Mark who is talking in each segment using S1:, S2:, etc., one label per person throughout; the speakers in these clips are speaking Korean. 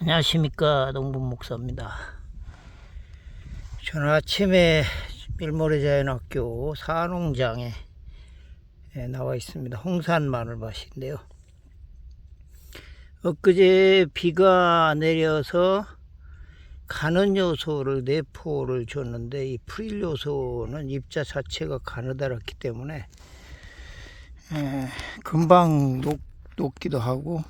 S1: 안녕하십니까 농분 목사입니다. 저는 아침에 밀모래자연학교 사농장에 예, 나와 있습니다. 홍산 마늘밭인데요. 엊그제 비가 내려서 가는 요소를 네 포를 줬는데 이 프릴 요소는 입자 자체가 가느다랗기 때문에 에, 금방 녹, 녹기도 하고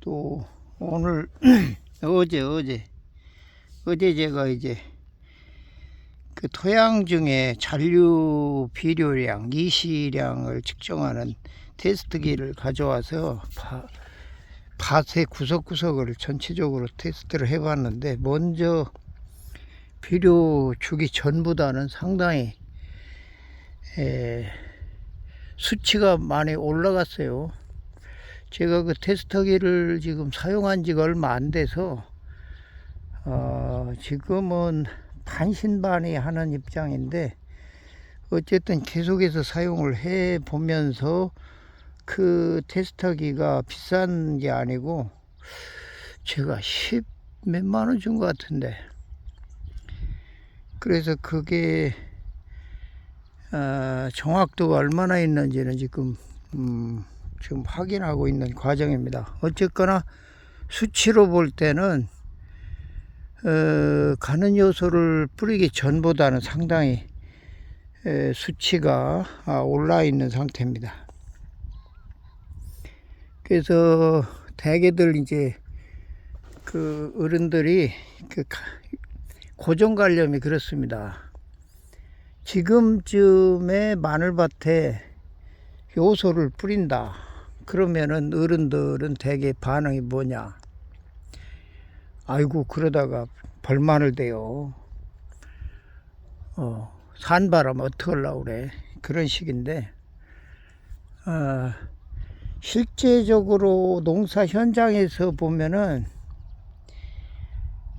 S1: 또 오늘 어제 어제 어제 제가 이제 그 토양 중에 잔류 비료량 이시량을 측정하는 테스트기를 가져와서 바, 밭의 구석구석을 전체적으로 테스트를 해봤는데 먼저 비료 주기 전보다는 상당히 에, 수치가 많이 올라갔어요. 제가 그 테스터기를 지금 사용한 지가 얼마 안 돼서 어, 지금은 반신반의 하는 입장인데 어쨌든 계속해서 사용을 해 보면서 그 테스터기가 비싼 게 아니고 제가 10 몇만 원 준 것 같은데. 그래서 그게 어, 정확도가 얼마나 있는지는 지금 음, 지금 확인하고 있는 과정입니다. 어쨌거나 수치로 볼 때는 어, 가는 요소를 뿌리기 전보다는 상당히 에, 수치가 아, 올라 있는 상태입니다. 그래서 대개들 이제 그 어른들이 그 가- 고정관념이 그렇습니다. 지금쯤에 마늘밭에 요소를 뿌린다. 그러면은 어른들은 대개 반응이 뭐냐? 아이고 그러다가 벌만을 대요. 어, 산바람 어떡하려고 그래. 그런 식인데 어, 실제적으로 농사 현장에서 보면은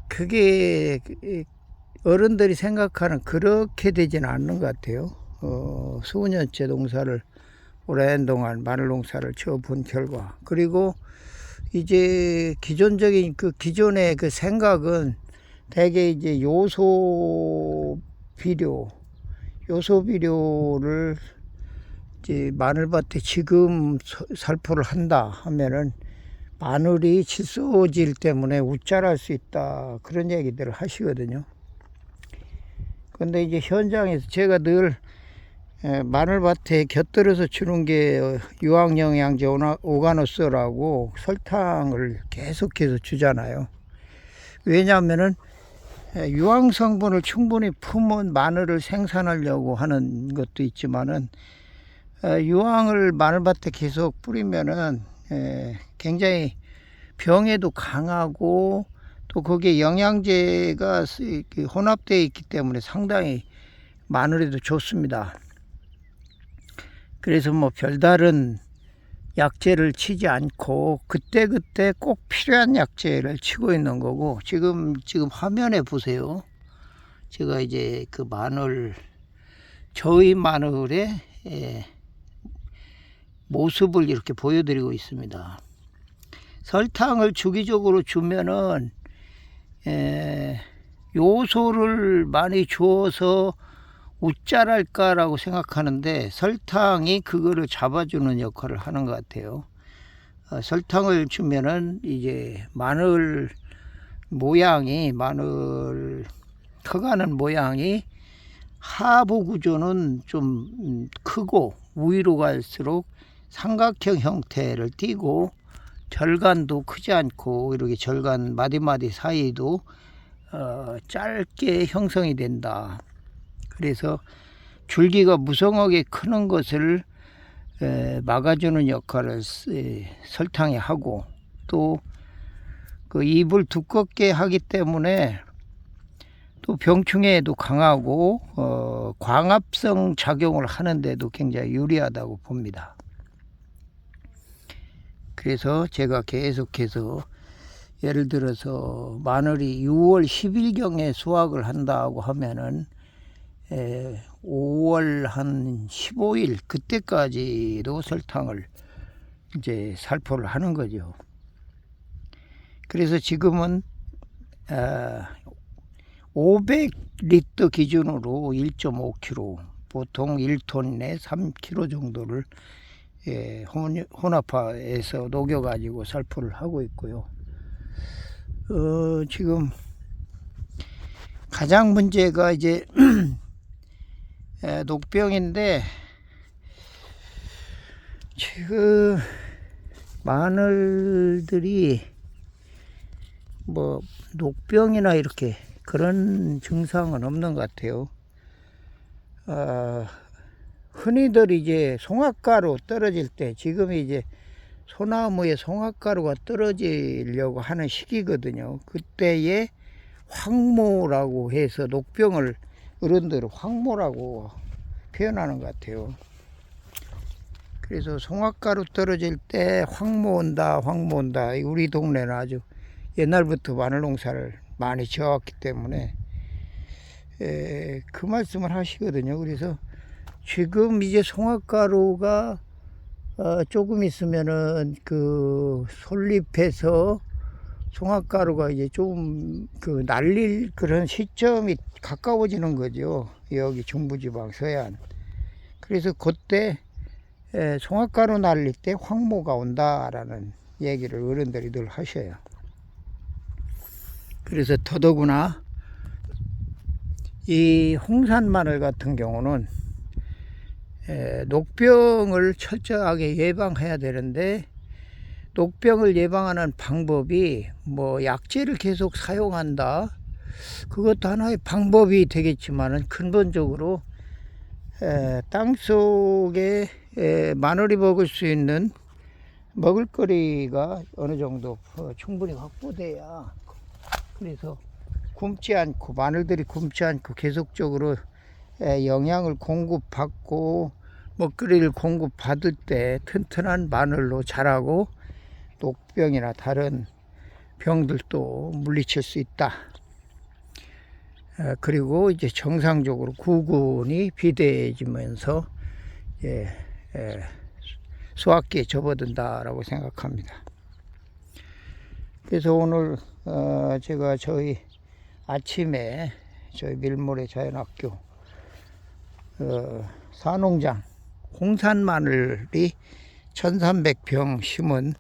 S1: 그게 어른들이 생각하는 그렇게 되지는 않는 것 같아요. 어, 수년째 농사를 오랜 동안 마늘 농사를 지어본 결과 그리고 이제 기존적인 그 기존의 그 생각은 대개 이제 요소 비료 요소 비료를 이제 마늘밭에 지금 서- 살포를 한다 하면은 마늘이 칠소질 때문에 웃자랄 수 있다 그런 얘기들을 하시거든요. 근데 이제 현장에서 제가 늘 에, 마늘밭에 곁들여서 주는 게 어, 유황영양제 오가노스라고 설탕을 계속해서 주잖아요. 왜냐하면은 에, 유황 성분을 충분히 품은 마늘을 생산하려고 하는 것도 있지만은 어, 유황을 마늘밭에 계속 뿌리면은 에, 굉장히 병에도 강하고 또 거기에 영양제가 혼합되어 있기 때문에 상당히 마늘에도 좋습니다. 그래서 뭐 별다른 약제를 치지 않고 그때그때 꼭 필요한 약제를 치고 있는 거고 지금 지금 화면에 보세요. 제가 이제 그 마늘 저희 마늘의 예, 모습을 이렇게 보여드리고 있습니다. 설탕을 주기적으로 주면은 에, 요소를 많이 주어서 웃자랄까라고 생각하는데 설탕이 그거를 잡아주는 역할을 하는 것 같아요. 어, 설탕을 주면은 이제 마늘 모양이 마늘 커가는 모양이 하부 구조는 좀 음, 크고 위로 갈수록 삼각형 형태를 띠고 절간도 크지 않고 이렇게 절간 마디마디 사이도 어, 짧게 형성이 된다. 그래서 줄기가 무성하게 크는 것을 에, 막아주는 역할을 설탕이 하고 또 그 잎을 두껍게 하기 때문에 또 병충해에도 강하고 어, 광합성 작용을 하는데도 굉장히 유리하다고 봅니다. 그래서 제가 계속해서 예를 들어서 마늘이 6월 10일경에 수확을 한다고 하면은 에, 5월 한 15일 그때까지도 설탕을 이제 살포를 하는 거죠. 그래서 지금은 어, 500리터 기준으로 1.5kg, 보통 1톤에 3kg 정도를 예, 혼, 혼합화해서 녹여가지고 살포를 하고 있고요. 어, 지금 가장 문제가 이제 에, 녹병인데 지금 마늘들이 뭐 녹병이나 이렇게 그런 증상은 없는 것 같아요. 어, 흔히들 이제 송악가루 떨어질 때 지금이 이제 소나무에 송악가루가 떨어지려고 하는 시기거든요. 그때에 황모라고 해서 녹병을 어른들은 황모라고 표현하는 것 같아요. 그래서 송악가루 떨어질 때 황모 온다, 황모 온다. 우리 동네는 아주 옛날부터 마늘 농사를 많이 지어왔기 때문에 에, 그 말씀을 하시거든요. 그래서 지금 이제 송악가루가 어, 조금 있으면은 그 솔잎에서 송악가루가 이제 좀 그 날릴 그런 시점이 가까워지는 거죠. 여기 중부지방 서해안. 그래서 그때 에, 송악가루 날릴 때 황모가 온다라는 얘기를 어른들이 늘 하셔요. 그래서 더더구나 이 홍산 마늘 같은 경우는 에, 녹병을 철저하게 예방해야 되는데 녹병을 예방하는 방법이 뭐 약제를 계속 사용한다. 그것도 하나의 방법이 되겠지만은 근본적으로 에, 땅 속에 에, 마늘이 먹을 수 있는 먹을거리가 어느 정도 어, 충분히 확보돼야 그래서 굶지 않고 마늘들이 굶지 않고 계속적으로 에, 영양을 공급받고 먹거리를 공급받을 때 튼튼한 마늘로 자라고 녹병이나 다른 병들도 물리칠 수 있다. 에, 그리고 이제 정상적으로 구근이 비대해지면서 예, 예, 수학기에 접어든다라고 생각합니다. 그래서 오늘 어, 제가 저희 아침에 저희 밀모래 자연학교 어, 사농장 홍산 마늘이 1300평 심은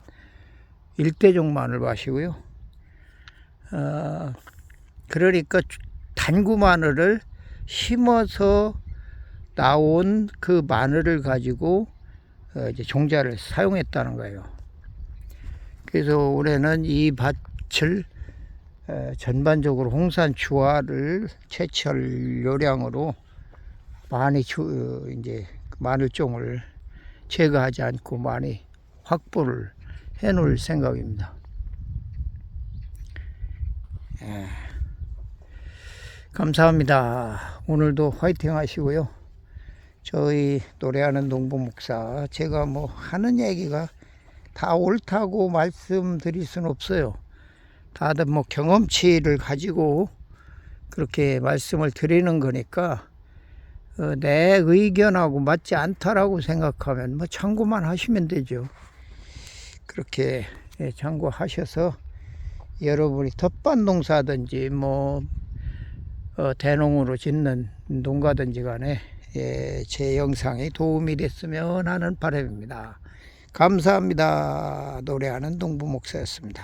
S1: 일대종 마늘 밭이고요. 어, 그러니까 단구 마늘을 심어서 나온 그 마늘을 가지고 어, 이제 종자를 사용했다는 거예요. 그래서 올해는 이 밭을 어, 전반적으로 홍산 주화를 채취할 요량으로 많이 주, 어, 이제 마늘종을 제거하지 않고 많이 확보를 해 놓을 생각입니다. 예. 감사합니다. 오늘도 화이팅 하시고요. 저희 노래하는 농부 목사 제가 뭐 하는 얘기가 다 옳다고 말씀드릴 수는 없어요. 다들 뭐 경험치를 가지고 그렇게 말씀을 드리는 거니까 어, 내 의견하고 맞지 않다라고 생각하면 뭐 참고만 하시면 되죠. 그렇게 예, 참고하셔서 여러분이 텃밭 농사든지 뭐 어, 대농으로 짓는 농가든지 간에 예, 제 영상이 도움이 됐으면 하는 바람입니다. 감사합니다. 노래하는 동부 목사였습니다.